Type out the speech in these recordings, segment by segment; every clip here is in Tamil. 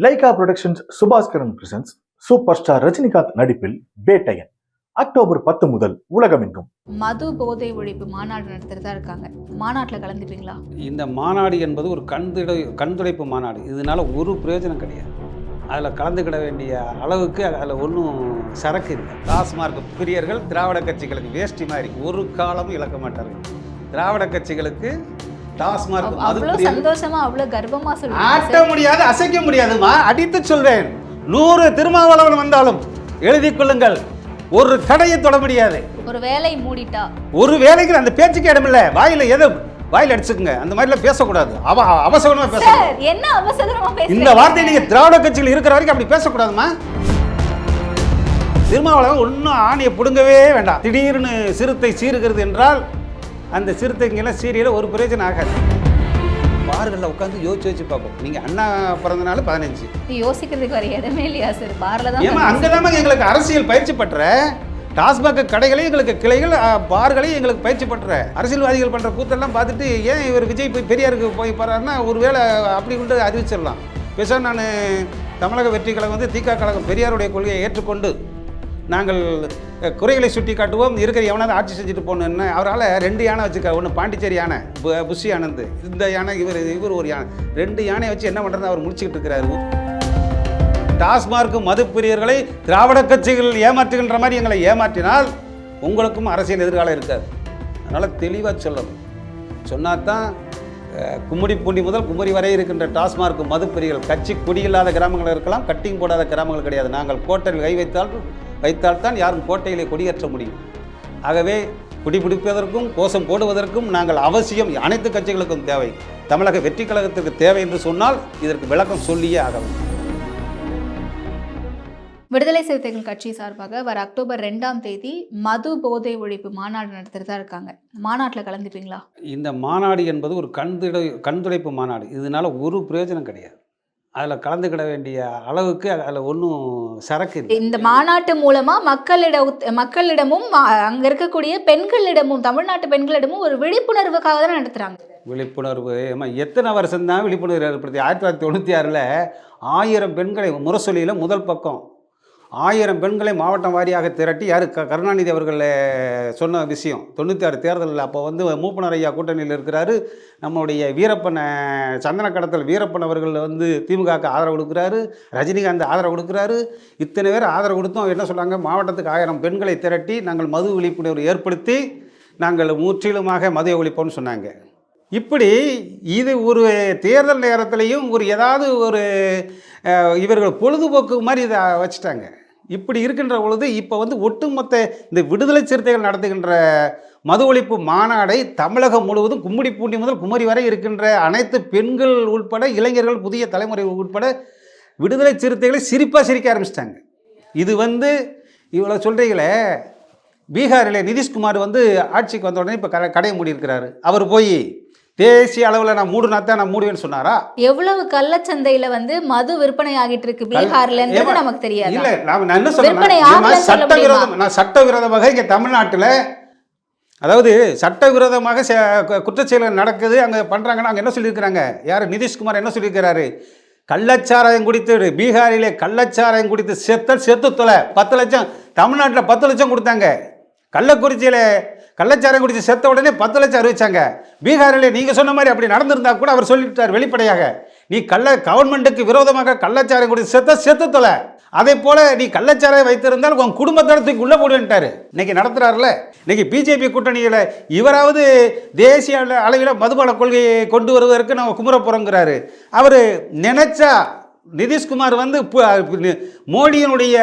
Lyca productions Subaskaran presents super star Rajinikanth நடிப்பில் வேட்டையன். அக்டோபர் பத்து முதல் உலகமெங்கும். மது போதை ஒழிப்பு மாநாடு நடத்துறதா இருக்காங்க. மாநாட்டில் கலந்துப்பீங்களா? இந்த மாநாடு என்பது ஒரு கண்துடை கண்துடைப்பு மாநாடு. இதனால் ஒரு பிரயோஜனம் கிடையாது. அதில் கலந்துக்கிட வேண்டிய அளவுக்கு அதில் ஒன்றும் சரக்கு இல்லை. டாஸ்மார்க் பிரியர்கள் திராவிட கட்சிகளுக்கு வேஷ்டி மாதிரி ஒரு காலமும் இழக்க மாட்டார்கள். திராவிட கட்சிகளுக்கு டாஸ்மார்க். மது அவ்வளோ சந்தோஷமா அவ்வளோ கர்வமா ஆட்ட சொல்லுவாங்க முடியாது அசைக்க முடியாதுமா அடித்து சொல்வேன் நூறு திருமாவளவன் வந்தாலும் எழுதிக் கொள்ளுங்கள். ஒரு கடையை தொட முடியாது. ஒரு வேலை மூடிட்டா? ஒரு வேலைக்கு அந்த பேச்சுக்கு இடமில்ல. வாயில எது? வாயில அடிச்சுக்குங்க. அந்த மாதிரிலாம் பேசக்கூடாது. அவ அவசரமா பேச என்ன அவசரமா இந்த பேசுறீங்க வார்த்தை நீங்க திராவிட கட்சியில் இருக்கிற வரைக்கும் அப்படி பேசக்கூடாதுமா? திருமாவளவன் ஒன்றும் ஆணையை பிடுங்கவே வேண்டாம். திடீர்னு சிறுத்தை சீருகிறது என்றால் அந்த சிறுத்தைங்கெல்லாம் சீரியல ஒரு பிரயோஜனம் ஆகாது. பாருகளில் உட்காந்து யோசிச்சு யோசிச்சு பார்ப்போம். நீங்க அண்ணா பிறந்தனால பதினஞ்சு. யோசிக்கிறதுக்கு வர இடமே இல்லையா சார் பார்ல தான் ஏமா அங்கதாம்மா எங்களுக்கு அரசியல் பயிற்சி பற்ற டாஸ்மாக் கடைகளையும் எங்களுக்கு கிளைகள் பார்களையும் எங்களுக்கு பயிற்சி பற்ற அரசியல்வாதிகள் பண்ற கூத்தெல்லாம் பார்த்துட்டு ஏன் இவர் விஜய் போய் பெரியாருக்கு போய் போறாருன்னா ஒருவேளை அப்படி கொண்டு அறிவிச்சிடலாம் பேசாம நான் தமிழக வெற்றி கழகம் வந்து திக கழகம் பெரியாருடைய கொள்கையை ஏற்றுக்கொண்டு நாங்கள் குறைகளை சுட்டி காட்டுவோம். இருக்கிற எவனாவது ஆட்சி செஞ்சுட்டு போகணுன்னு அவரால் ரெண்டு யானை வச்சுக்க ஒன்று பாண்டிச்சேரி யானை புஷி ஆனந்த் இந்த யானை இவர் இவர் ஒரு யானை. ரெண்டு யானையை வச்சு என்ன பண்ணுறது அவர் முடிச்சுக்கிட்டு இருக்கிறாரு. டாஸ்மார்க் மது பிரியர்களை திராவிட கட்சிகள் ஏமாற்றுகின்ற மாதிரி எங்களை ஏமாற்றினால் உங்களுக்கும் அரசியல் எதிர்காலம் இருக்காது. அதனால் தெளிவாக சொல்லணும். சொன்னால் தான் கும்முடி பூண்டி முதல் குமரி வரை இருக்கின்ற டாஸ்மார்க் மதுப்பிரிகள் கட்சி குடியில்லாத கிராமங்கள் இருக்கலாம் கட்டிங் போடாத கிராமங்கள் கிடையாது. நாங்கள் கோட்டையில் கை வைத்தால் வைத்தால்தான் யாரும் கோட்டையிலே குடியேற்ற முடியும். ஆகவே குடிபிடிப்பதற்கும் கோஷம் போடுவதற்கும் நாங்கள் அவசியம் அனைத்து கட்சிகளுக்கும் தேவை. தமிழக வெற்றி கழகத்திற்கு தேவை என்று சொன்னால் இதற்கு விளக்கம் சொல்லியே ஆக வேண்டும் விடுதலை சிறுத்தைகள் கட்சி சார்பாக வர அக்டோபர் ரெண்டாம் தேதி மது போதை ஒழிப்பு மாநாடு நடத்துறதா இருக்காங்க. மாநாட்டில் கலந்துப்பீங்களா? இந்த மாநாடு என்பது ஒரு கண்துடை கண்துடைப்பு மாநாடு. இதனால் ஒரு பிரயோஜனம் கிடையாது. அதில் கலந்துக்கிட வேண்டிய அளவுக்கு அதில் ஒன்றும் சரக்கு இல்லை இந்த மாநாட்டு மூலமா மக்களிட மக்களிடமும் அங்க இருக்கக்கூடிய பெண்களிடமும் தமிழ்நாட்டு பெண்களிடமும் ஒரு விழிப்புணர்வுக்காக தான் நடத்துறாங்க. விழிப்புணர்வு ஏம்மா எத்தனை வருஷம் தான் விழிப்புணர்வு ஏற்படுத்தி ஆயிரத்தி தொள்ளாயிரத்தி தொண்ணூற்றி ஆறில் ஆயிரம் பெண்களை முரசொலியில் முதல் பக்கம் ஆயிரம் பெண்களை மாவட்டம் வாரியாக திரட்டி யார்? க கருணாநிதி அவர்கள் சொன்ன விஷயம். தொண்ணூற்றி ஆறு தேர்தலில் அப்போ வந்து மூப்பனர் ஐயா கூட்டணியில் இருக்கிறாரு. நம்முடைய வீரப்பனை அஹ், சந்தன கடத்தல் வீரப்பன் அவர்கள் வந்து திமுகவுக்கு ஆதரவு கொடுக்குறாரு. ரஜினிகாந்த் ஆதரவு கொடுக்குறாரு. இத்தனை பேர் ஆதரவு கொடுத்தோம். என்ன சொல்கிறாங்க மாவட்டத்துக்கு ஆயிரம் பெண்களை திரட்டி நாங்கள் மது விழிப்புணர்வு ஏற்படுத்தி நாங்கள் முற்றிலுமாக மது ஒழிப்போம்னு சொன்னாங்க. இப்படி இது ஒரு தேர்தல் நேரத்திலையும் ஒரு ஏதாவது ஒரு இவர்கள் பொழுதுபோக்கு மாதிரி இதை வச்சுட்டாங்க. இப்படி இருக்கின்ற பொழுது இப்போ வந்து ஒட்டுமொத்த இந்த விடுதலை சிறுத்தைகள் நடத்துகின்ற மது ஒழிப்பு மாநாடை தமிழகம் முழுவதும் கும்மிடி பூண்டி முதல் குமரி வரை இருக்கின்ற அனைத்து பெண்கள் உட்பட இளைஞர்கள் புதிய தலைமுறை உட்பட விடுதலை சிறுத்தைகளை சிரிப்பாக சிரிக்க ஆரம்பிச்சிட்டாங்க. இது வந்து இவ்வளோ சொல்கிறீங்களே பீகாரில் நிதிஷ்குமார் வந்து ஆட்சிக்கு வந்த உடனே இப்போ க கடையை மூடி இருக்கிறாரு அவர் போய் தேசிய அளவில் நான் மூடுனா தான் நான் மூடுவேன்னு சொன்னாரா? எவ்வளவு கள்ளச்சந்தையில வந்து மது விற்பனை ஆகிட்டு இருக்கு ஏம்மா, நமக்கு தெரியாது? இல்ல நான் என்ன சொல்றேன் சட்டவிரோதம் நான் சட்டவிரோதமாக இங்கே தமிழ்நாட்டில் அதாவது சட்டவிரோதமாக குற்றச்செயல்கள் நடக்குது அங்கே பண்ணுறாங்கன்னா அங்கே என்ன சொல்லியிருக்கிறாங்க? யார்? நிதிஷ்குமார் என்ன சொல்லியிருக்கிறாரு? கள்ளச்சாராயம் குடித்து பீகாரிலே கள்ளச்சாராயம் குடித்து செத்தல் செத்து தொலை. பத்து லட்சம் தமிழ்நாட்டில் பத்து லட்சம் கொடுத்தாங்க. கள்ளக்குறிச்சியில் கள்ளச்சாரம் குடித்து செத்த உடனே பத்து லட்சம் அறிவிச்சாங்க. பீகாரில் நீங்கள் சொன்ன மாதிரி அப்படி நடந்திருந்தா கூட அவர் சொல்லிட்டார் வெளிப்படையாக. நீ கள்ள கவர்மெண்ட்டுக்கு விரோதமாக கள்ளச்சாரம் குடித்து செத்த செத்து தொலை. அதே போல நீ கள்ளச்சாராயம் வைத்திருந்தால் உன் குடும்பத்தோட தூக்கி உள்ள போடுவேன்ட்டாரு. இன்னைக்கு நடத்துறாருல. இன்னைக்கு பிஜேபி கூட்டணியில் இவராவது தேசிய அளவில் மதுபான கொள்கையை கொண்டு வருவதற்கு நம்ம குமுற போகிறோங்கிறாரு அவர் நினைச்சா நிதிஷ்குமார் வந்து மோடியினுடைய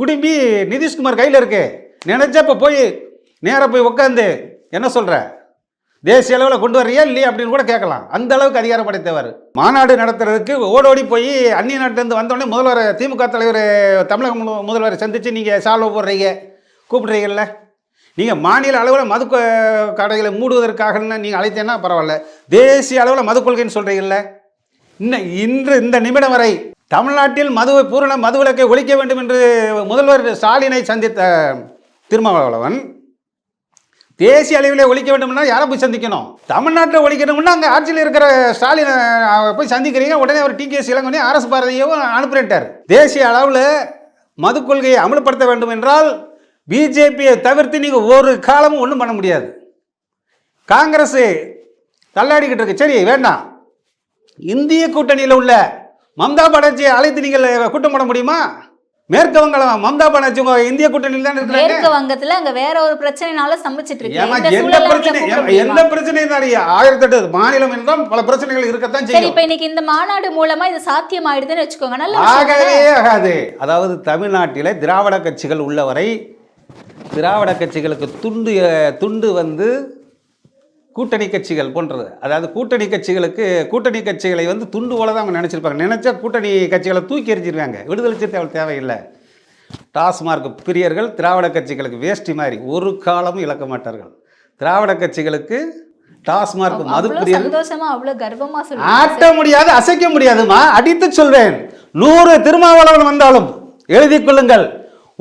குடும்பி நிதிஷ்குமார் கையில் இருக்கு. நினைச்சா இப்போ போய் நேராக போய் உட்காந்து என்ன சொல்கிற தேசிய அளவில் கொண்டு வர்றியா இல்லையா அப்படின்னு கூட கேட்கலாம். அந்த அளவுக்கு அதிகாரம் படைத்தவர் மாநாடு நடத்துறதுக்கு ஓடோடி போய் அந்நிய நாட்டிலேருந்து வந்தோடனே முதல்வர் திமுக தலைவர் தமிழக முதல்வர் முதல்வரை சந்தித்து நீங்கள் சால்வை போடுறீங்க கூப்பிடுறீங்கல்ல? நீங்கள் மாநில அளவில் மது கடைகளை மூடுவதற்காகன்னு நீங்கள் அழைத்தேன்னா பரவாயில்ல. தேசிய அளவில் மது கொள்கைன்னு சொல்கிறீங்கல்ல இன்னும் இன்று இந்த நிமிடம் வரை தமிழ்நாட்டில் மதுவை பூரண மதுவிலக்கை ஒழிக்க வேண்டும் என்று முதல்வர் ஸ்டாலினை சந்தித்த திருமாவளவன் தேசிய அளவிலே ஒழிக்க வேண்டும்னா யாரை போய் சந்திக்கணும்? தமிழ்நாட்டில் ஒழிக்கணும்னா அங்கே ஆட்சியில் இருக்கிற ஸ்டாலினை போய் சந்திக்கிறீங்க. உடனே அவர் டி கே இளங்கோனி அரசு பாரதியவும் அனுப்புறேன்ட்டார். தேசிய அளவில் மது கொள்கையை அமல்படுத்த வேண்டும் என்றால் பிஜேபியை தவிர்த்து நீங்கள் ஒரு காலமும் ஒன்றும் பண்ண முடியாது. காங்கிரஸ் தள்ளாடிக்கிட்டு இருக்கு. சரி வேண்டாம். இந்திய கூட்டணியில் உள்ள மம்தா பானர்ஜியை அழைத்து நீங்கள் கூட்டம் போட முடியுமா? மேற்கு வங்காளம் மம்தா பானர்ஜி உங்க இந்திய கூட்டணியில் தான் இருக்கிறாங்க. மேற்கு வங்கத்துல அங்க வேற ஒரு பிரச்சனைனால சமைச்சிட்டு இருக்கு. ஏமா இந்த எந்த பிரச்சனை? எந்த பிரச்சனையும் தான் ஆயிரத்தி எட்டு மாநிலம் என்றால் பல பிரச்சனைகள் இருக்கத்தான் சரி செய்யும். இப்ப இன்னைக்கு இந்த மாநாடு மூலமா இது சாத்தியம் ஆயிடுதுன்னு வச்சுக்கோங்க. நல்ல ஆகவே? ஆகாது. அதாவது தமிழ்நாட்டில் திராவிட கட்சிகள் உள்ளவரை திராவிட கட்சிகளுக்கு துண்டு துண்டு வந்து கூட்டணி கட்சிகள் போன்றது. அதாவது கூட்டணி கட்சிகளுக்கு கூட்டணி கட்சிகளை வந்து துண்டு போல தான் அவங்க நினச்சிருப்பாங்க. நினச்சா கூட்டணி கட்சிகளை தூக்கி எறிஞ்சிருவாங்க விடுதலை சிறுத்தை அவள் தேவையில்லை. டாஸ்மார்க் பிரியர்கள் திராவிட கட்சிகளுக்கு வேஷ்டி மாதிரி ஒரு காலமும் இழக்க மாட்டார்கள். திராவிட கட்சிகளுக்கு டாஸ்மார்க் மது சந்தோஷமா அவ்வளவு கர்வமா சொல்லுங்க. ஆட்ட முடியாது அசைக்க முடியாதுமா? அடித்து சொல்வேன். நூறு திருமாவளவன் வந்தாலும் எழுதிக் கொள்ளுங்கள்.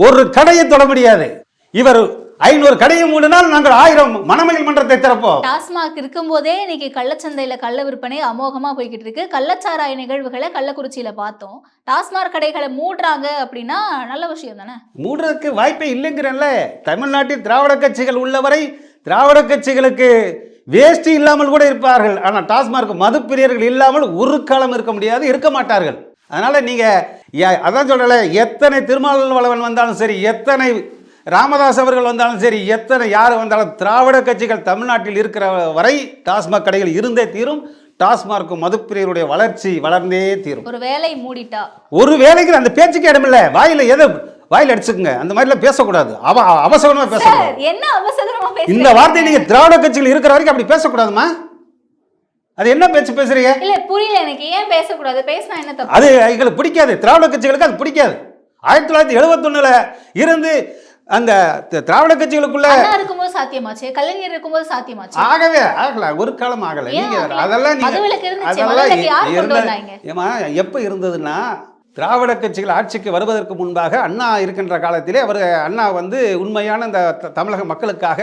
ஒரு கடையை தொட முடியாது. இவர் ஐநூறு கடையை மூடினால் நாங்கள் ஆயிரம் மணமயில் மன்றத்தை திறப்போம். டாஸ்மாக் இருக்கும்போதே இன்னைக்கு கள்ளச்சந்தையில கள்ள விற்பனை அமோகமா போய்கிட்டு இருக்கு கள்ளச்சாராய நிகழ்வுகளை கள்ளக்குறிச்சியில பார்த்தோம். டாஸ்மாக் கடைகளை மூடுறாங்க அப்படின்னா நல்ல விஷயம் தானே? மூடுறதுக்கு வாய்ப்பே இல்லைங்கிறல்ல தமிழ்நாட்டில் திராவிட கட்சிகள் உள்ளவரை திராவிட கட்சிகளுக்கு வேஷ்டி இல்லாமல் கூட இருப்பார்கள். ஆனால் டாஸ்மார்க் மது பிரியர்கள் இல்லாமல் ஒரு காலம் இருக்க முடியாது இருக்க மாட்டார்கள். அதனால நீங்க ஏ- அதான் சொல்லல எத்தனை திருமாவளவன் வந்தாலும் சரி எத்தனை ராமதாஸ் அவர்கள் வந்தாலும் சரி எத்தனை யார் வந்தாலும் திராவிட கட்சிகள் தமிழ்நாட்டில் இருக்கிற வரை டாஸ்மாக் கடைகள் இருந்தே தீரும். டாஸ்மார்க் மதுப்பிரியருடைய வளர்ச்சி வளர்ந்தே தீரும். ஒரு வேலை மூடிட்டா? ஒரு வேலைக்கு அந்த பேச்சுக்கு இடமில்ல. வாயில எதை வாயில அடிச்சுக்குங்க. அந்த மாதிரிலாம் பேசக்கூடாது. அவ அவசரமா பேசக்கூடாது. என்ன அவசரமா இந்த வார்த்தை நீங்க திராவிட கட்சிகள் இருக்கிற வரைக்கும் அப்படி பேசக்கூடாதுமா? அது என்ன பேச்சு பேசுறீங்க? இல்ல புரியல. எனக்கு ஏன் பேசக்கூடாது? பேசினா என்ன தப்பு? அது எங்களுக்கு பிடிக்காது. திராவிட கட்சிகளுக்கு அது பிடிக்காது. ஆயிரத்தி தொள்ளாயிரத்தி எழுபத்தொன்னுல இருந்து அந்த திராவிட கட்சிகளுக்குள்ள இருக்கும்போது சாத்தியமாச்சு கலைஞர் இருக்கும்போது சாத்தியமாச்சு ஆகவே ஆகல ஒரு காலம் ஆகல நீங்க? அதெல்லாம். அதெல்லாம்? ஏம்மா எப்ப இருந்ததுன்னா திராவிட கட்சிகள் ஆட்சிக்கு வருவதற்கு முன்பாக அண்ணா இருக்கின்ற காலத்திலே அவர் அண்ணா வந்து உண்மையான இந்த தமிழக மக்களுக்காக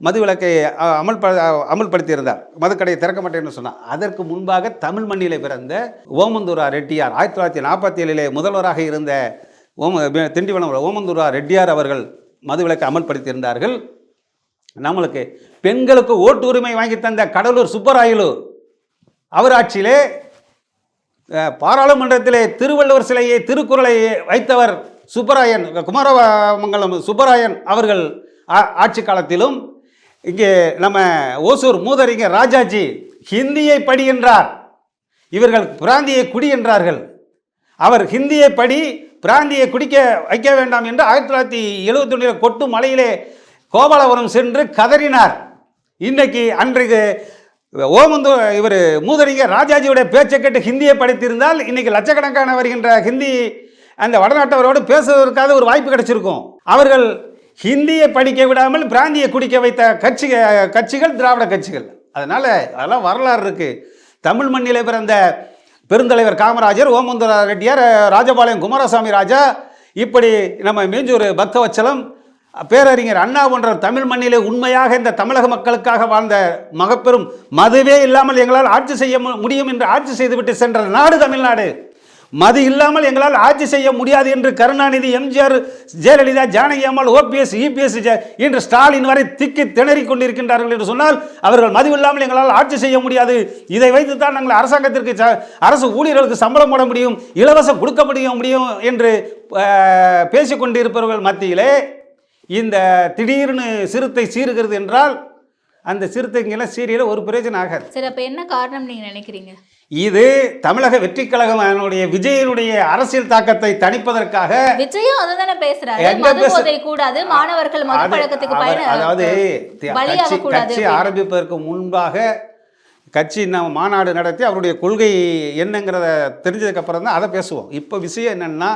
மதுவிலக்கை அமல்ப அமல்படுத்தியிருந்தார் மதுக்கடையை திறக்க மாட்டேன்னு சொன்னார் அதற்கு முன்பாக தமிழ் மண்ணிலே பிறந்த ஓமந்தூரா ரெட்டியார் ஆயிரத்தி தொள்ளாயிரத்தி நாற்பத்தி ஏழிலே முதல்வராக இருந்த ஓம திண்டிவனம் ஓமந்தூரா ரெட்டியார் அவர்கள் மதுவிலக்கை அமல்படுத்தியிருந்தார்கள். நம்மளுக்கு பெண்களுக்கு ஓட்டு உரிமை வாங்கி தந்த கடலூர் சுப்பராயலு அவர் ஆட்சியிலே பாராளுமன்றத்திலே திருவள்ளுவர் சிலையை திருக்குறளை வைத்தவர் சுப்பராயன் குமாரமங்கலம் சுப்பராயன் அவர்கள் ஆ- ஆட்சி காலத்திலும். இங்கே நம்ம ஓசூர் மூதறிஞர் ராஜாஜி ஹிந்தியை படி என்றார். இவர்கள் பிராந்தியை குடி என்றார்கள். அவர் ஹிந்தியை படி பிராந்தியை குடிக்க வைக்க வேண்டாம் என்று ஆயிரத்தி தொள்ளாயிரத்தி எழுபத்தி ஒன்றில் கொட்டு மலையிலே கோபாலபுரம் சென்று கதறினார். இன்னைக்கு அன்றைக்கு ஓமந்து இவர் மூதறிஞர் ராஜாஜியுடைய பேச்சை கேட்டு ஹிந்தியை படித்திருந்தால் இன்னைக்கு லட்சக்கணக்கான வருகின்ற ஹிந்தி அந்த வடநாட்டவரோடு பேசுவதற்காக ஒரு வாய்ப்பு கிடைச்சிருக்கும். அவர்கள் ஹிந்தியை படிக்க விடாமல் பிராந்தியை குடிக்க வைத்த கட்சி கட்சிகள் திராவிட கட்சிகள். அதனால் அதெல்லாம் வரலாறு இருக்குது தமிழ் மண்ணிலே பிறந்த பெருந்தலைவர் காமராஜர் ஓமந்தர ரெட்டியார் ராஜபாளையம் குமாரசாமி ராஜா இப்படி நம்ம மீஞ்சூர் பக்தவச்சலம் பேரறிஞர் அண்ணா போன்ற தமிழ் மண்ணிலே உண்மையாக இந்த தமிழக மக்களுக்காக வாழ்ந்த மகப்பெரும் மதுவே இல்லாமல் எங்களால் ஆட்சி செய்ய மு- முடியும் என்று ஆட்சி செய்துவிட்டு சென்ற நாடு தமிழ்நாடு. மது இல்லாமல் எங்களால் ஆட்சி செய்ய முடியாது என்று கருணாநிதி எம்ஜிஆர் ஜெயலலிதா ஜானகி அம்மாள் ஓபிஎஸ் இபிஎஸ் இன்று ஸ்டாலின் வரை திக்கி திணறிக் கொண்டிருக்கின்றார்கள் என்று சொன்னால் அவர்கள் மது இல்லாமல் எங்களால் ஆட்சி செய்ய முடியாது. இதை வைத்து தான் நாங்கள் அரசாங்கத்திற்கு ச- அரசு ஊழியர்களுக்கு சம்பளம் போட முடியும் இலவசம் கொடுக்க முடியும் முடியும் என்று பேசிக்கொண்டிருப்பவர்கள் மத்தியிலே இந்த திடீர்னு சிறுத்தை சீறுகிறது என்றால் அந்த சிறுத்தைங்கெல்லாம் சீரியல ஒரு பிரயோஜனம் ஆகாது. சரி அப்ப என்ன காரணம் நீங்க நினைக்கிறீங்க? இது தமிழக வெற்றிக் கழகம் அதனுடைய விஜயனுடைய அரசியல் தாக்கத்தை தணிப்பதற்காக விஜயும் அதுதானே பேசுறாரு. கூடாது மாணவர்கள் அதாவது கட்சி கட்சி. ஆரம்பிப்பதற்கு முன்பாக கட்சி நம்ம மாநாடு நடத்தி அவருடைய கொள்கை என்னங்கிறத தெரிஞ்சதுக்கு அப்புறம் தான் அதை பேசுவோம். இப்போ விஷயம் என்னன்னா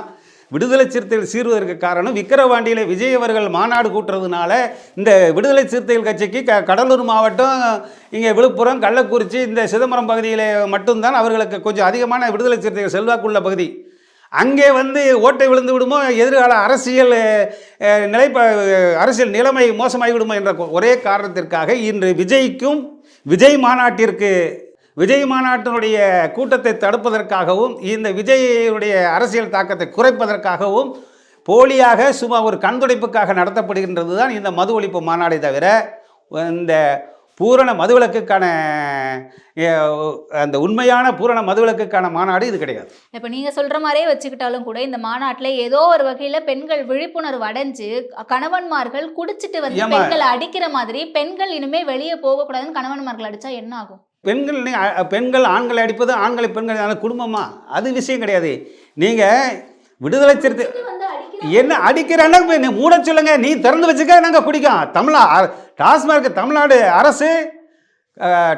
விடுதலை சிறுத்தைகள் சீர்வதற்கு காரணம் விக்கிரவாண்டியில் விஜய் அவர்கள் மாநாடு கூட்டுறதுனால இந்த விடுதலை சிறுத்தைகள் கட்சிக்கு க கடலூர் மாவட்டம் இங்கே விழுப்புரம் கள்ளக்குறிச்சி இந்த சிதம்பரம் பகுதியில் மட்டும்தான் அவர்களுக்கு கொஞ்சம் அதிகமான விடுதலை சிறுத்தைகள் செல்வாக்குள்ள பகுதி. அங்கே வந்து ஓட்டை விழுந்து விடுமோ எதிர்கால அரசியல் நிலைப்ப அரசியல் நிலைமை மோசமாகி விடுமோ என்ற ஒரே காரணத்திற்காக இன்று விஜய்க்கும் விஜய் மாநாட்டிற்கு விஜய் மாநாட்டினுடைய கூட்டத்தை தடுப்பதற்காகவும் இந்த விஜயுடைய அரசியல் தாக்கத்தை குறைப்பதற்காகவும் போலியாக சும்மா ஒரு கண்துடைப்புக்காக நடத்தப்படுகின்றது தான் இந்த மது ஒழிப்பு மாநாடை தவிர இந்த பூரண மதுவிலக்குக்கான அந்த உண்மையான பூரண மதுவிலக்குக்கான மாநாடு இது கிடையாது இப்ப நீங்க சொல்ற மாதிரியே வச்சுக்கிட்டாலும் கூட இந்த மாநாட்டுல ஏதோ ஒரு வகையில பெண்கள் விழிப்புணர்வு அடைஞ்சு கணவன்மார்கள் குடிச்சிட்டு வந்து? பெண்களை அடிக்கிற மாதிரி பெண்கள் இனிமே வெளியே போக கூடாதுன்னு கணவன்மார்கள் அடிச்சா என்ன ஆகும் பெண்கள் பெண்கள் ஆண்களை அடிப்பது ஆண்களை பெண்கள் அது குடும்பமா? அது விஷயம் கிடையாது. நீங்கள் விடுதலை சிறுத்தை என்ன அடிக்கிறான்னா மூட சொல்லுங்க. நீ திறந்து வச்சுக்க நாங்கள் குடிக்கோம் தமிழா டாஸ்மாக் தமிழ்நாடு அரசு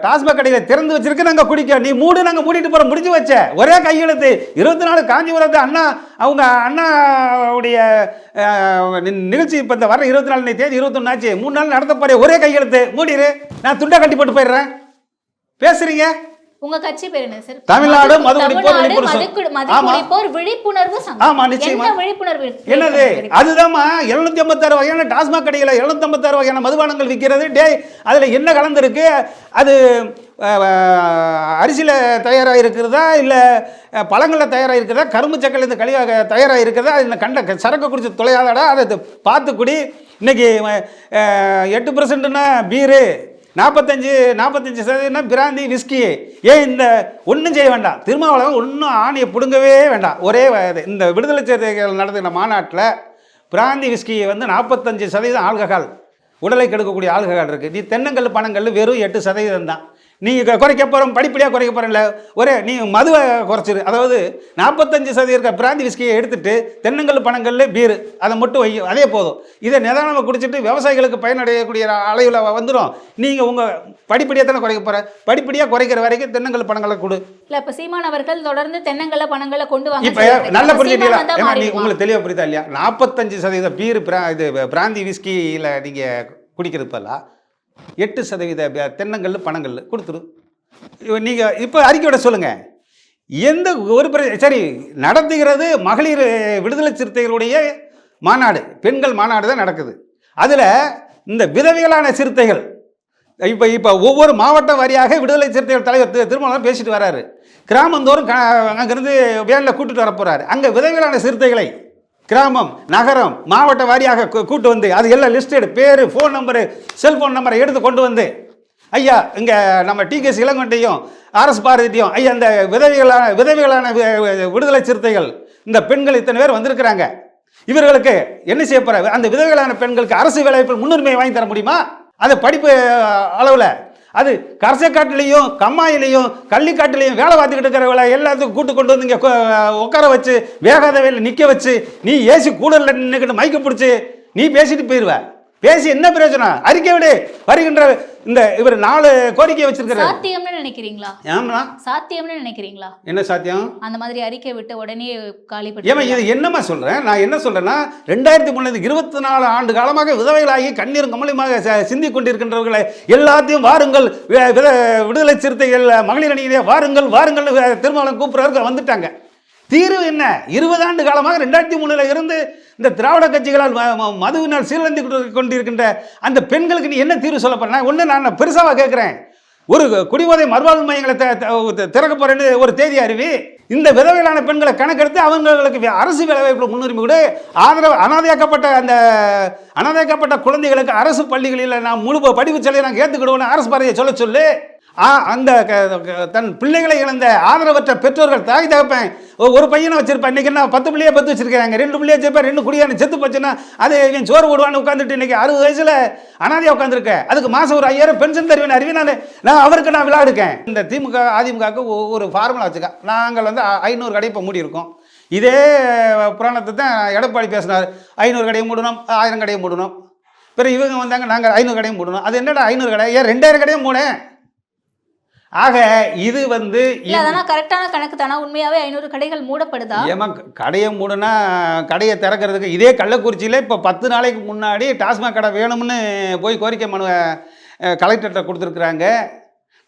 டாஸ்மாக் கடையை திறந்து வச்சிருக்கு நாங்கள் குடிக்கோம் நீ மூடு நாங்கள் மூடிட்டு போகிறோம் முடிஞ்சு வச்ச ஒரே கையெழுத்து. இருபத்தி நாலு காஞ்சிபுரத்து அண்ணா அவங்க அண்ணாவுடைய நிகழ்ச்சி இப்போ இந்த வர இருபத்தி நாலு தேதி இருபத்தொன்னாச்சு. மூணு நாள் நடத்த போறே ஒரே கையெழுத்து. மூடிடு நான் துண்டை கட்டி போட்டு போயிடுறேன். பேசுறீங்க? உங்க கட்சி பேர் என்ன சார் தமிழ்நாடு மது ஒழிப்போர் தமிழ்நாடு விழிப்புணர்வு ஆமா. நிச்சயமா. விழிப்புணர்வு என்னது? அதுதாம்மா எழுநூத்தி ஐம்பத்தாறு வகையான டாஸ்மாக் கடையில் எழுநூத்தி ஐம்பத்தாறு வகையான மதுபானங்கள் விற்கிறது டே அதில் என்ன கலந்துருக்கு? அது அரிசியில் தயாராக இருக்கிறதா இல்லை பழங்களில் தயாராக இருக்கிறதா கரும்பு சக்கரையில் இந்த கழிவாக தயாராக இருக்கிறதா இந்த கண்ட சரக்கு குடிச்சு தொலையாதடா? அதை பார்த்து குடி. இன்னைக்கு அஹ், எட்டு பர்சன்ட்னா பீரு. நாற்பத்தஞ்சு நாற்பத்தஞ்சு சதவீதம் பிராந்தி விஸ்கி ஏன் இந்த ஒன்றும் செய்ய வேண்டாம். திருமாவளவன் ஒன்றும் ஆணையை பிடுங்கவே வேண்டாம். ஒரே இந்த விடுதலை சிறுத்தைகள் நடத்துகிற மாநாட்டில் பிராந்தி விஸ்கியை வந்து நாற்பத்தஞ்சு சதவீதம் ஆல்கஹால். உடலை கெடுக்கக்கூடிய ஆல்கஹால் இருக்குது நீ தென்னங்கல் பணங்கள் வெறும் எட்டு சதவீதம் தான் நீங்கள் குறைக்க போகிறோம் படிப்படியாக குறைக்க போகிறோம்ல ஒரே நீ மதுவை குறைச்சிரு. அதாவது நாற்பத்தஞ்சு சதவீதம் இருக்க பிராந்தி விஸ்கியை எடுத்துட்டு தென்னங்கல் பனங்கல் பீரு அதை மட்டும் வை அதே போதும். இதை நிதானமாக குடிச்சிட்டு விவசாயிகளுக்கு பயனடையக்கூடிய அளவில் வந்துடும் நீங்கள் உங்கள் படிப்படியாக தானே குறைக்க போகிற படிப்படியாக குறைக்கிற வரைக்கும் தென்னங்கல் பனங்களை கொடு. இல்ல இப்ப சீமான் அவர்கள் தொடர்ந்து தென்னங்கல்ல பணங்களை கொண்டு வாங்க இப்போ நல்ல. புரிஞ்சுட்டீங்களா? ஏன்னா நீ? உங்களுக்கு தெளிவாக புரியுதா இல்லையா? நாற்பத்தஞ்சு சதவீத பீர் பிரா இது பிராந்தி விஸ்கியில் நீங்கள் குடிக்கிறது பதிலா எட்டு சதவீத தென்னங்கள் தென்னங்கல் கொடுத்துடும் கொடுத்துரு. நீங்கள் இப்போ அறிக்கையோட சொல்லுங்கள் எந்த ஒரு சரி நடத்துகிறது மகளிர் விடுதலை சிறுத்தைகளுடைய மாநாடு பெண்கள் மாநாடு தான் நடக்குது. அதில் இந்த விதவைகளான சிறுத்தைகள் இப்போ இப்போ ஒவ்வொரு மாவட்ட வாரியாக விடுதலை சிறுத்தைகள் தலைவர் திருமணம் பேசிட்டு வராரு. கிராமந்தோறும் அங்கேருந்து வேனில் கூட்டிட்டு வர போகிறாரு அங்கே விதவைகளான சிறுத்தைகளை கிராமம் நகரம் மாவட்ட வாரியாக கூட்டு வந்து அது எல்லாம் லிஸ்டட் பேர் ஃபோன் நம்பரு செல்ஃபோன் நம்பரை எடுத்து கொண்டு வந்து. ஐயா இங்கே நம்ம டிகேஸ் இளங்கொண்டையும் ஆர்எஸ் பாரதியும் ஐயா இந்த விதவைகளான விதவைகளான விடுதலை சிறுத்தைகள் இந்த பெண்கள் இத்தனை பேர் வந்திருக்கிறாங்க. இவர்களுக்கு என்ன செய்ய அந்த விதவைகளான பெண்களுக்கு அரசு வேலைவாய்ப்பு முன்னுரிமை வாங்கி தர முடியுமா? அது படிப்பு அளவில். அது கரசக்காட்டிலையும் கம்மாயிலையும் கள்ளிக்காட்டிலையும் வேலை பார்த்துக்கிட்டு இருக்கிறவங்கள எல்லாத்துக்கும் கூட்டு கொண்டு வந்து இங்கே உட்கார வச்சு வேகாத வேலை நிற்க வச்சு நீ ஏசி கூடல நின்றுக்கிட்டு மைக்க பிடிச்சி நீ பேசிட்டு போயிடுவ பேசி என்ன பிரயோஜனம்? அறிக்கை விடு. வருகின்ற இந்த இவர் நாலு கோரிக்கை வச்சிருக்கிறாரு. சாத்தியம்னு நினைக்கிறீங்களா? ஏமா சாத்தியம்னு நினைக்கிறீங்களா? என்ன சாத்தியம்? அந்த மாதிரி அறிக்கை விட்டு உடனே காலி ஏமா இது என்னம்மா சொல்கிறேன் நான் என்ன சொல்கிறேன்னா ரெண்டாயிரத்தி மூணுலேருந்து இருபத்தி நாலு ஆண்டு காலமாக விதவைகளாகி கண்ணீரும் கமலியமாக ச- சிந்திக் கொண்டிருக்கின்றவர்களை எல்லாத்தையும் வாருங்கள். விடுதலை சிறுத்தைகள் மகளிர் அணியிலே வாருங்கள் வாருங்கள் திருமணம் கூப்பிட்றவர்கள் வந்துட்டாங்க. தீர்வு என்ன? இருபது ஆண்டு காலமாக ரெண்டாயிரத்தி மூணுல இருந்து இந்த திராவிட கட்சிகளால் ம- மதுவினால் சீரழிந்து கொண்டிருக்கின்ற அந்த பெண்களுக்கு நீ என்ன தீர்வு சொல்ல போறேன் ஒன்று நான் பெருசாக கேட்குறேன் ஒரு குடிபோதை மறுவாழ்வு மையங்களை திறக்க போறேன்னு ஒரு தேதி அறிவி. இந்த விதவையிலான பெண்களை கணக்கெடுத்து அவங்களுக்கு வே- அரசு வேலைவாய்ப்பு முன்னுரிமை கொடு. ஆதரவு அனாதையாக்கப்பட்ட அந்த அனாதையாக்கப்பட்ட குழந்தைகளுக்கு அரசு பள்ளிகளில் நான் முழு படிப்பு செலவை நாங்கள் ஏற்றுக்கிடுவோன்னு அரசு பாரதியை சொல்ல சொல்லு. அந்த க- தன் பிள்ளைகளை இழந்த ஆதரவற்ற பெற்றோர்கள் தாய் தகப்பேன் ஒரு பையனை வச்சிருப்பேன். இன்னைக்கு என்ன பத்து பிள்ளையை பத்து வச்சிருக்காங்க ரெண்டு பிள்ளையை வச்சிருப்பேன் ரெண்டு குடியான செத்து போச்சுன்னா அது என் சோறு போடுவான்னு உட்காந்துட்டு இன்னைக்கு அறுபது வயசில் அனாதையாக உட்காந்துருக்கேன் அதுக்கு மாதம் ஒரு ஐயாயிரம் பென்ஷன் தருவேன் அறிவி நான் நான் அவருக்கு நான் விழா எடுக்கேன் இந்த திமுக அதிமுகவுக்கு ஒரு ஃபார்முலா வச்சுக்க நாங்கள் வந்து ஐநூறு கடை இப்போ மூடி இருக்கோம் இதே புராணத்தை தான் எடப்பாடி பேசினார். ஐநூறு கடையை மூடணும் ஆயிரம் கடையை மூடணும். பிறகு இவங்க வந்தாங்க நாங்கள் ஐநூறு கடையும் மூடணும். அது என்னடா ஐநூறு கடை? ஏன் ரெண்டாயிரம் கடையும் மூடேன்? ஆக இது வந்து அதெல்லாம் கரெக்டான கணக்கு தானா? உண்மையாவே ஐநூறு கடைகள் மூடப்படுதா? ஏமா கடையை மூடுனா கடையை திறக்கிறதுக்கு இதே கள்ளக்குறிச்சியில் இப்போ பத்து நாளைக்கு முன்னாடி டாஸ்மாக் கடை வேணும்னு போய் கோரிக்கை மனுவை கலெக்டர்கிட்ட கொடுத்துருக்குறாங்க.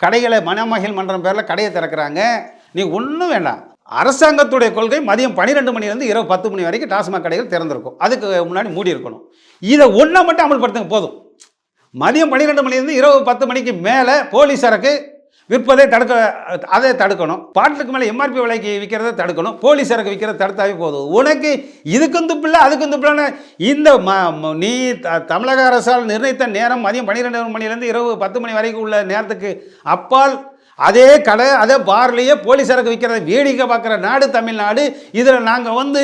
கடைகளை மணமகிழ் மன்றம் பேரில் கடையை திறக்கிறாங்க. நீ ஒன்றும் வேண்டாம். அரசாங்கத்துடைய கொள்கை மதியம் பன்னிரெண்டு மணிலேருந்து இரவு பத்து மணி வரைக்கும் டாஸ்மாக் கடைகள் திறந்திருக்கும். அதுக்கு முன்னாடி மூடி இருக்கணும். இதை ஒன்றை மட்டும் அமல்படுத்துங்க போதும். மதியம் பன்னிரெண்டு மணிலேருந்து இரவு பத்து மணிக்கு மேலே போலீஸ் சரக்கு விற்பதை தடுக்க அதை தடுக்கணும். பாட்டிலுக்கு மேலே எம்ஆர்பி விலைக்கு விற்கிறத தடுக்கணும். போலீஸ் சரக்கு விற்கிறத தடுத்தாவே போதும். உனக்கு இதுக்கும் துப்பில்லை அதுக்கும் துப்பில்லைன்னு இந்த ம நீ த- தமிழக அரசால் நிர்ணயித்த நேரம் மதியம் பன்னிரெண்டு மணிலேருந்து இரவு பத்து மணி வரைக்கும் உள்ள நேரத்துக்கு அப்பால் அதே கடை அதே பார்லேயே போலீஸ் சரக்கு விற்கிறத வேடிக்கை பார்க்குற நாடு தமிழ்நாடு. இதில் நாங்கள் வந்து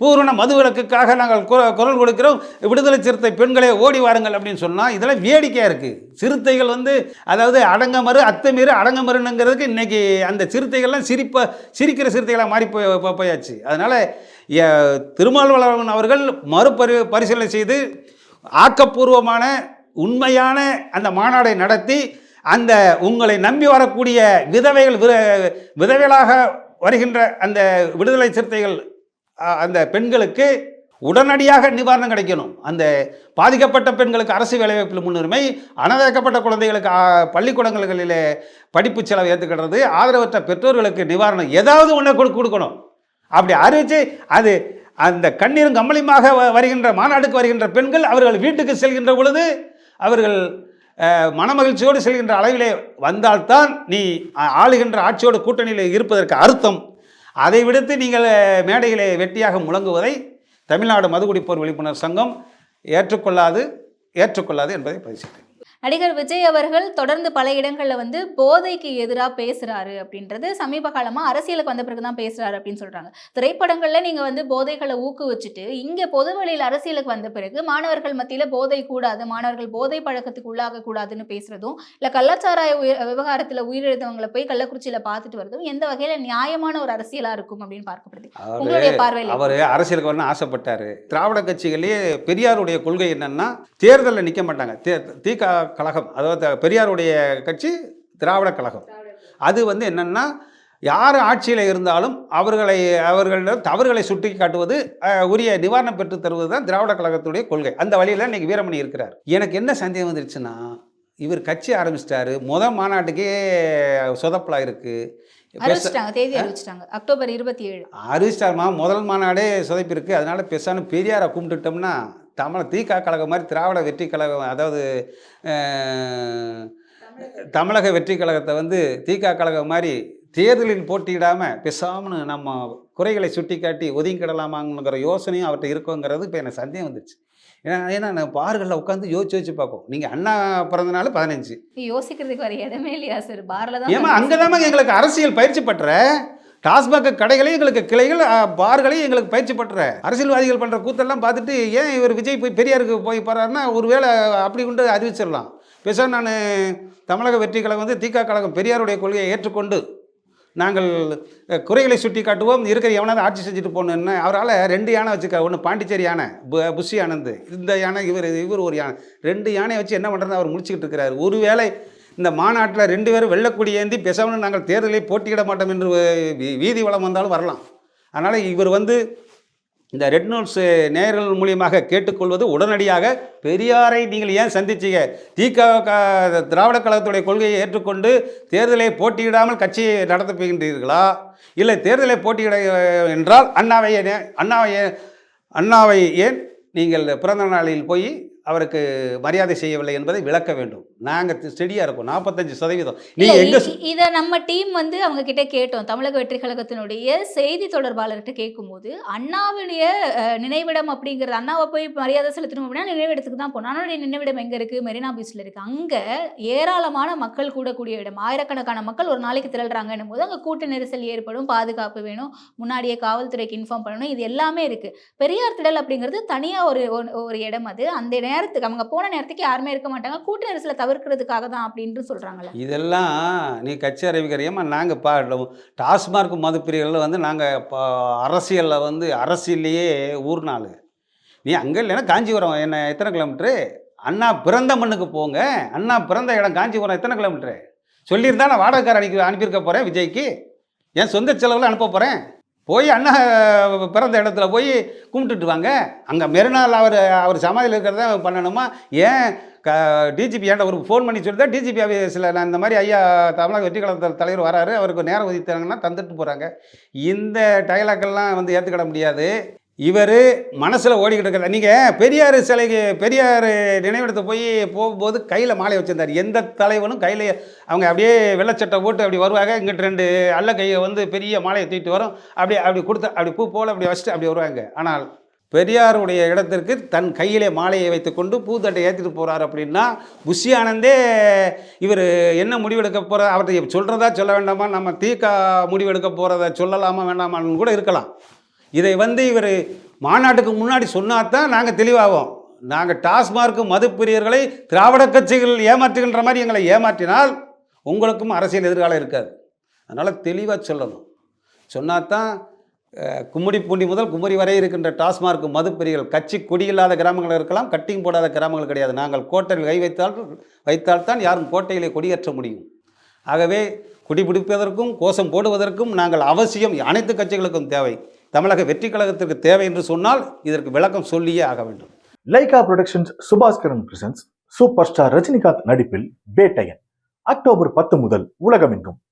பூரண மதுவிலக்குக்காக நாங்கள் குர குரல் கொடுக்கிறோம். விடுதலை சிறுத்தை பெண்களே ஓடி வாருங்கள் அப்படின்னு சொன்னால் இதெல்லாம் வேடிக்கையாக இருக்குது சிறுத்தைகள் வந்து அதாவது அடங்கமறு அத்துமீறு அடங்கமறுங்கிறதுக்கு இன்னைக்கு அந்த சிறுத்தைகள்லாம் சிரிப்ப சிரிக்கிற சிறுத்தைகளாக மாறி போய் போயாச்சு. அதனால் திருமாவளவன் அவர்கள் மறுபரி பரிசீலனை செய்து ஆக்கப்பூர்வமான உண்மையான அந்த மாநாடை நடத்தி அந்த உங்களை நம்பி வரக்கூடிய விதவைகள் விதவைகளாக வருகின்ற அந்த விடுதலை சிறுத்தைகள் அந்த பெண்களுக்கு உடனடியாக நிவாரணம் கிடைக்கணும். அந்த பாதிக்கப்பட்ட பெண்களுக்கு அரசு வேலைவாய்ப்பில் முன்னுரிமை அனதைக்கப்பட்ட குழந்தைகளுக்கு பள்ளிக்கூடங்களில் படிப்பு செலவு ஏற்றுக்கிறது ஆதரவற்ற பெற்றோர்களுக்கு நிவாரணம் ஏதாவது ஒன்று கொடு கொடுக்கணும். அப்படி அறிவித்து அது அந்த கண்ணீரும் கம்பளியுமாக வ- வருகின்ற மாநாட்டுக்கு வருகின்ற பெண்கள் அவர்கள் வீட்டுக்கு செல்கின்ற பொழுது அவர்கள் மனமகிழ்ச்சியோடு செல்கின்ற அளவிலே வந்தால்தான் நீ ஆளுகின்ற ஆட்சியோடு கூட்டணியில் இருப்பதற்கு அர்த்தம். அதை விடுத்து நீங்கள் மேடைகளை மேடையிலே வெட்டியாக முழங்குவதை தமிழ்நாடு மதுகுடிப்போர் விழிப்புணர்வு சங்கம் ஏற்றுக்கொள்ளாது ஏற்றுக்கொள்ளாது என்பதை பதிவு செய்கிறேன். நடிகர் விஜய் அவர்கள் தொடர்ந்து பல இடங்கள்ல வந்து போதைக்கு எதிராக பேசுறாரு அப்படின்றது சமீப காலமா அரசியலுக்கு வந்த பிறகு தான் பேசுறாரு அப்படின்னு சொல்றாங்க. திரைப்படங்கள்ல நீங்க வந்து போதைகளை ஊக்குவிச்சுட்டு இங்க பொது வழியில் அரசியலுக்கு வந்த பிறகு மாணவர்கள் மத்தியில போதை கூடாது மாணவர்கள் போதை பழக்கத்துக்கு உள்ளாக கூடாதுன்னு பேசுறதும் இல்ல கள்ளச்சாராய உயிர் விவகாரத்துல உயிரிழந்தவங்களை போய் கள்ளக்குறிச்சியில பார்த்துட்டு வரதும் எந்த வகையில நியாயமான ஒரு அரசியலா இருக்கும் அப்படின்னு பார்க்கப்படுது. உங்களுடைய பார்வையில் அவர் அரசியலுக்கு வரணும் ஆசைப்பட்டார். திராவிட கட்சிகளே பெரியாருடைய கொள்கை என்னன்னா தேர்தலில் நிற்க மாட்டாங்க. தே திக கழகம் அதாவது பெரியாருடைய கட்சி திராவிட கழகம். அது வந்து என்னன்னா யார் ஆட்சியில் இருந்தாலும் அவர்களை அவர்களிடம் தவறுகளை சுட்டி காட்டுவது உரிய நிவாரணம் பெற்று தருவது தான் திராவிட கழகத்துடைய கொள்கை. அந்த வழியில் இன்னைக்கு வீரமணி இருக்கிறார். எனக்கு என்ன சந்தேகம் வந்துருச்சுன்னா இவர் கட்சி ஆரம்பிச்சிட்டாரு முத மாநாட்டுக்கே சொதப்பலாக இருக்கு. அக்டோபர் இருபத்தி ஏழு. அறிவிச்சிட்டாருமா முதல் மாநாடே சொதப்பிருக்கு அதனால பெருசான பெரியாரை கும்பிட்டுட்டோம்னா தமிழ் தீகா கழகம் மாதிரி திராவிட வெற்றி கழகம் அதாவது தமிழக வெற்றி கழகத்தை வந்து தீகா கழகம் மாதிரி தேர்தலில் போட்டியிடாமல் பேசாமல் நம்ம குறைகளை சுட்டி காட்டி ஒதுங்கிடலாமாங்கிற யோசனையும் அவர்கிட்ட இருக்குங்கிறது இப்போ எனக்கு சந்தேகம் வந்துச்சு ஏன்னா ஏன்னா நான் பார்களில் உட்காந்து யோசிச்சு யோசிச்சு பார்ப்போம். நீங்கள் அண்ணா பிறந்த நாள் பதினஞ்சு யோசிக்கிறதுக்கு வர இடமே இல்லையா சார் பாரில் ஏமா தான் அங்கே எங்களுக்கு அரசியல் பயிற்சி பற்ற டாஸ்மாக் கடைகளையும் எங்களுக்கு கிளைகள் பார்களையும் எங்களுக்கு பயிற்சி பற்ற அரசியல்வாதிகள் பண்ணுற கூத்தெல்லாம் பார்த்துட்டு ஏன் இவர் விஜய் போய் பெரியாருக்கு போய் போகிறாருன்னா ஒருவேளை அப்படி கொண்டு அறிவிச்சிடலாம். பேசாம நான் தமிழக வெற்றி கழகம் வந்து திக கழகம் பெரியாருடைய கொள்கையை ஏற்றுக்கொண்டு நாங்கள் குறைகளை சுட்டி காட்டுவோம் இருக்கிற எவனாவது ஆட்சி செஞ்சுட்டு போகணுன்னு அவரால் ரெண்டு யானை வச்சுக்க ஒன்று பாண்டிச்சேரி யானை புஷி ஆனந்த் இந்த யானை இவர் இவர் ஒரு யானை. ரெண்டு யானையை வச்சு என்ன பண்ணுறதுன்னு அவர் முடிச்சுக்கிட்டு இருக்கிறார். ஒருவேளை இந்த மாநாட்டில் ரெண்டு பேரும் வெள்ளக்குடி ஏந்தி பெசவனு நாங்கள் தேர்தலில் போட்டியிட மாட்டோம் என்று வீ- வீதி வளம் வந்தாலும் வரலாம். அதனால் இவர் வந்து இந்த ரெட் நோட்ஸ் நேர்கள் மூலியமாக கேட்டுக்கொள்வது உடனடியாக பெரியாரை நீங்கள் ஏன் சந்திச்சீங்க? திக க- திராவிட கழகத்துடைய கொள்கையை ஏற்றுக்கொண்டு தேர்தலை போட்டியிடாமல் கட்சியை நடத்தப்படுகின்றீர்களா இல்லை தேர்தலை போட்டியிட என்றால் அண்ணாவை அண்ணாவை அண்ணாவை ஏன் நீங்கள் பிறந்த நாளில் போய் அவருக்கு மரியாதை செய்யவில்லை என்பதை விளக்க வேண்டும். நாங்கள் ஸ்டெடியாக இருக்கோம். நாற்பத்தஞ்சு சதவீதம். நீங்கள் எங்கே இத நம்ம டீம் வந்து அவங்க கிட்ட கேட்டோம். தமிழக வெற்றி கழகத்தினுடைய செய்தி தொடர்பாளர்கிட்ட கேட்கும்போது அண்ணாவுடைய நினைவிடம் அப்படிங்கிறது அண்ணாவை போய் மரியாதை செலுத்தணும் அப்படின்னா நினைவிடத்துக்கு தான் போகணும். அண்ணாவுடைய நினைவிடம் எங்க இருக்கு? மெரினா பீச்ல இருக்கு. அங்க ஏராளமான மக்கள் கூடக்கூடிய இடம். ஆயிரக்கணக்கான மக்கள் ஒரு நாளைக்கு திரள்றாங்கன்னும் போது அங்க கூட்ட நெரிசல் ஏற்படும் பாதுகாப்பு வேணும் முன்னாடியே காவல்துறைக்கு இன்ஃபார்ம் பண்ணணும் இது எல்லாமே இருக்கு. பெரியார் திடல் அப்படிங்கிறது தனியா ஒரு ஒரு- இடம் அது. அந்த நேரத்துக்கு அவங்க போன நேரத்துக்கு யாருமே இருக்க மாட்டாங்க. கூட்ட நெரிசலை தவிர்க்கிறதுக்காக தான் அப்படின்ட்டு சொல்கிறாங்களே இதெல்லாம் நீ கட்சி அறிவிக்கிறியம்மா நாங்கள் பா டாஸ்மார்க் மதுப்பிரிகளில் வந்து நாங்கள் அரசியலில் வந்து அரசியல்லையே ஊர் நாள் நீ அங்கே இல்லைன்னா காஞ்சிபுரம் என்ன எத்தனை கிலோமீட்ரு? அண்ணா பிறந்த மண்ணுக்கு போங்க. அண்ணா பிறந்த இடம் காஞ்சிபுரம் எத்தனை கிலோமீட்ரு? சொல்லியிருந்தா நான் வாடகைக்கார அனுப்பி அனுப்பியிருக்க போகிறேன் விஜய்க்கு. என் சொந்த செலவில் அனுப்ப போகிறேன் போய் அண்ணா பிறந்த இடத்துல போய் கும்பிட்டுட்டு வாங்க. அங்கே மெரினால் அவர் அவர் சமாதியில் இருக்கிறத பண்ணணுமா? ஏன்? க டிஜிபி ஏன்டா ஒரு ஃபோன் பண்ணி சொல்லி தான் டிஜிபி ஆஃபீஸில் நான் இந்த மாதிரி ஐயா தமிழக வெற்றி கழகத்தில் தலைவர் வராரு. அவருக்கு நேரம் ஒதுக்கிட்டாங்கன்னா தந்துட்டு போகிறாங்க இந்த டைலாக்கெல்லாம் வந்து ஏற்றுக்கிட முடியாது. இவர் மனசில் ஓடிக்கிட்டு இருக்கிற நீங்கள் பெரியார் சிலைக்கு பெரியார் நினைவிடத்தை போய் போகும்போது கையில் மாலை வச்சுருந்தார். எந்த தலைவனும் கையில் அவங்க அப்படியே வெள்ளச்சட்டை போட்டு அப்படி வருவாங்க. இங்கிட்டு ரெண்டு அல்ல கையை வந்து பெரிய மாலையை தூக்கிட்டு வரும். அப்படி அப்படி கொடுத்து அப்படி பூ போல் அப்படி வச்சுட்டு அப்படி வருவாங்க. ஆனால் பெரியாருடைய இடத்திற்கு தன் கையிலே மாலையை வைத்துக்கொண்டு பூத்தட்டை ஏற்றிட்டு போகிறார் அப்படின்னா புஷி ஆனந்தே இவர் என்ன முடிவெடுக்க போகிற அவர்கிட்ட சொல்கிறதா சொல்ல வேண்டாமா? நம்ம தீக்கா முடிவெடுக்க போகிறத சொல்லலாமா வேண்டாமான்னு கூட இருக்கலாம். இதை வந்து இவர் மாநாட்டுக்கு முன்னாடி சொன்னால் தான் நாங்கள் தெளிவாகும் நாங்கள் டாஸ்மார்க் மது பிரியர்களை திராவிட கட்சிகள் ஏமாற்றுகின்ற மாதிரி எங்களை ஏமாற்றினால் உங்களுக்கும் அரசியல் எதிர்காலம் இருக்காது. அதனால் தெளிவாக சொல்லணும். சொன்னால் தான் கும்மிடி பூண்டி முதல் குமரி வரை இருக்கின்ற டாஸ்மார்க் மதுப்பிரிகள் கட்சி குடியில்லாத கிராமங்கள் இருக்கலாம் கட்டிங் போடாத கிராமங்கள் கிடையாது. நாங்கள் கோட்டையில் கை வைத்தால் வைத்தால்தான் யாரும் கோட்டையிலே கொடியேற்ற முடியும். ஆகவே குடிபிடிப்பதற்கும் கோஷம் போடுவதற்கும் நாங்கள் அவசியம் அனைத்து கட்சிகளுக்கும் தேவை. தமிழக வெற்றி கழகத்திற்கு தேவை என்று சொன்னால் இதற்கு விளக்கம் சொல்லியே ஆக வேண்டும். Lyca productions Subaskaran presents super star Rajinikanth நடிப்பில் பேட்டையன். அக்டோபர் பத்து முதல் உலகமெங்கும்.